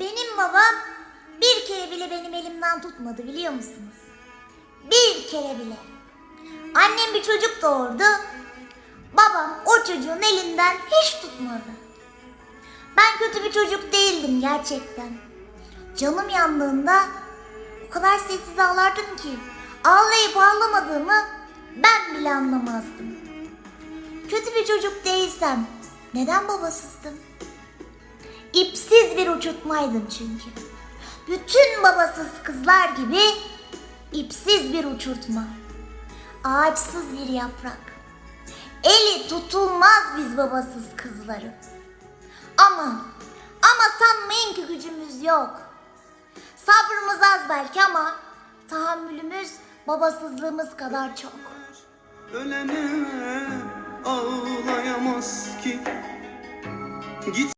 Benim babam bir kere bile benim elimden tutmadı biliyor musunuz? Bir kere bile. Annem bir çocuk doğurdu. Babam o çocuğun elinden hiç tutmadı. Ben kötü bir çocuk değildim gerçekten. Canım yandığında o kadar sessiz ağlardım ki ağlayıp ağlamadığımı ben bile anlamazdım. Kötü bir çocuk değilsem neden babasızdım? İpsiz bir uçurtmaydım çünkü. Bütün babasız kızlar gibi ipsiz bir uçurtma. Ağaçsız bir yaprak. Eli tutulmaz biz babasız kızların. Ama, ama sanmayın ki gücümüz yok. Sabrımız az belki ama tahammülümüz babasızlığımız kadar çok. Ölene ağlayamaz ki Git